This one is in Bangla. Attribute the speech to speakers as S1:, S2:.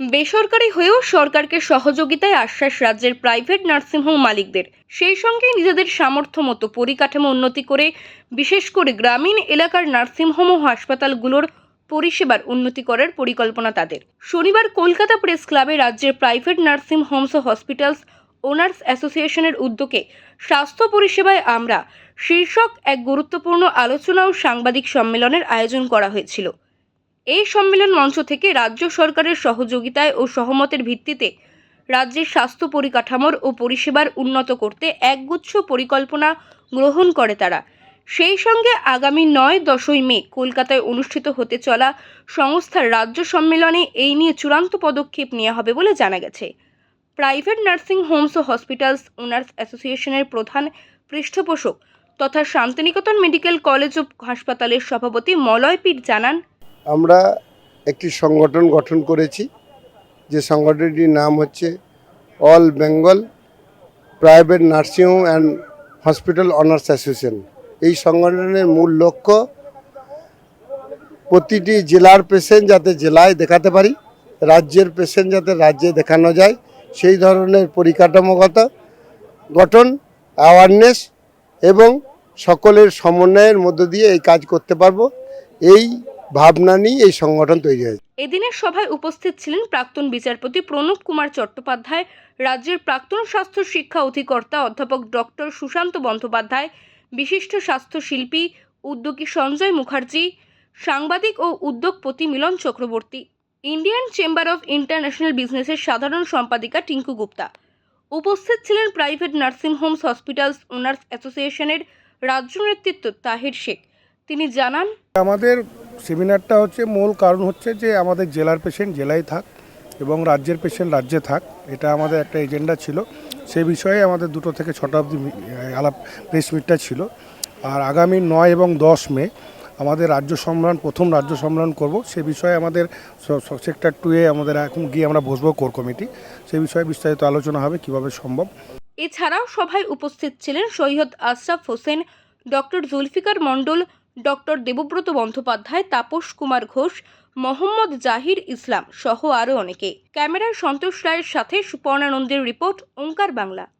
S1: বেসরকারি হয়েও সরকারকে সহযোগিতায় আশ্বাস রাজ্যের প্রাইভেট নার্সিংহোম মালিকদের। সেই সঙ্গে নিজেদের সামর্থ্য মতো পরিকাঠামো উন্নতি করে, বিশেষ করে গ্রামীণ এলাকার নার্সিংহোম ও হাসপাতালগুলোর পরিষেবার উন্নতি করার পরিকল্পনা তাদের। শনিবার কলকাতা প্রেস ক্লাবে রাজ্যের প্রাইভেট নার্সিং হোমস ও হসপিটালস ওনার্স অ্যাসোসিয়েশনের উদ্যোগে স্বাস্থ্য পরিষেবায় আমরা শীর্ষক এক গুরুত্বপূর্ণ আলোচনা ও সাংবাদিক সম্মেলনের আয়োজন করা হয়েছিল। এই সম্মেলন মঞ্চ থেকে রাজ্য সরকারের সহযোগিতায় ও সহমতের ভিত্তিতে রাজ্যের স্বাস্থ্য পরিকাঠামোর ও পরিষেবার উন্নত করতে একগুচ্ছ পরিকল্পনা গ্রহণ করে তারা। সেই সঙ্গে আগামী নয় দশই মে কলকাতায় অনুষ্ঠিত হতে চলা সংস্থার রাজ্য সম্মেলনে এই নিয়ে চূড়ান্ত পদক্ষেপ নেওয়া হবে বলে জানা গেছে। প্রাইভেট নার্সিং হোমস ও হসপিটালস ওনার্স অ্যাসোসিয়েশনের প্রধান পৃষ্ঠপোষক তথা শান্তিনিকেতন মেডিকেল কলেজ ও হাসপাতালের সভাপতি মলয় পীর জানান
S2: আমরা একটি সংগঠন গঠন করেছি। যে সংগঠনটির নাম হচ্ছে all Bengal private nursing home and hospital owners association. এই সংগঠনের মূল লক্ষ্য প্রতিটি জেলার পেশেন্ট যাতে জেলায় দেখাতে পারি, রাজ্যের পেশেন্ট যাতে রাজ্যে দেখানো যায়, সেই ধরনের পরিকাঠামোগত গঠন অ্যাওয়ারনেস এবং সকলের সমন্বয়ের মধ্য দিয়ে এই কাজ করতে পারব। এই ভাবনা নিয়ে এই সংগঠন তৈরি হয়েছে।
S1: এদিনের সভায় উপস্থিত ছিলেন প্রাক্তন বিচারপতি প্রণব কুমার চট্টোপাধ্যায় রাজ্যের প্রাক্তন স্বাস্থ্য শিক্ষা অধিকর্তা অধ্যাপক ডক্টর সুশান্ত বন্দ্যোপাধ্যায় বিশিষ্ট স্বাস্থ্য শিল্পী উদ্যোগী সঞ্জয় মুখার্জি সাংবাদিক ও উদ্যোগপতি Milan Chakraborty. Indian chamber of international বিজনেসের সাধারণ সম্পাদিকা টিঙ্কু গুপ্তা। উপস্থিত ছিলেন private nursing homes hospitals owners অ্যাসোসিয়েশনের রাজ্য নেতৃত্ব তাহির শেখ। তিনি জানান
S3: আমাদের সেমিনারটা হচ্ছে মূল কারণ হচ্ছে যে আমাদের জেলার পেশেন্ট জেলায় থাক এবং রাজ্যের পেশেন্ট রাজ্যে থাক, এটা আমাদের একটা এজেন্ডা ছিল। সে বিষয়ে আমাদের দুটো থেকে ছটা অবধি আলাপ প্রেস মিটটা ছিল। আর আগামী নয় এবং দশ মে আমাদের রাজ্য সম্মেলন, প্রথম রাজ্য সম্মেলন করব। সে বিষয়ে আমাদের সেক্টর টুয়ে আমাদের এখন গিয়ে আমরা বসবো কোর কমিটি সে বিষয়ে বিস্তারিত আলোচনা হবে কীভাবে সম্ভব।
S1: এছাড়াও সভায় উপস্থিত ছিলেন সৈয়দ আশরাফ হোসেন, ডক্টর জুলফিকার মণ্ডল ডক্টর দেবব্রত বন্দ্যোপাধ্যায়, তাপস কুমার ঘোষ, মোহাম্মদ জাহির ইসলাম সহ আরও অনেকে। ক্যামেরায় সন্তোষ রায়ের সাথে সুপর্ণানন্দের রিপোর্ট, ওঙ্কার বাংলা।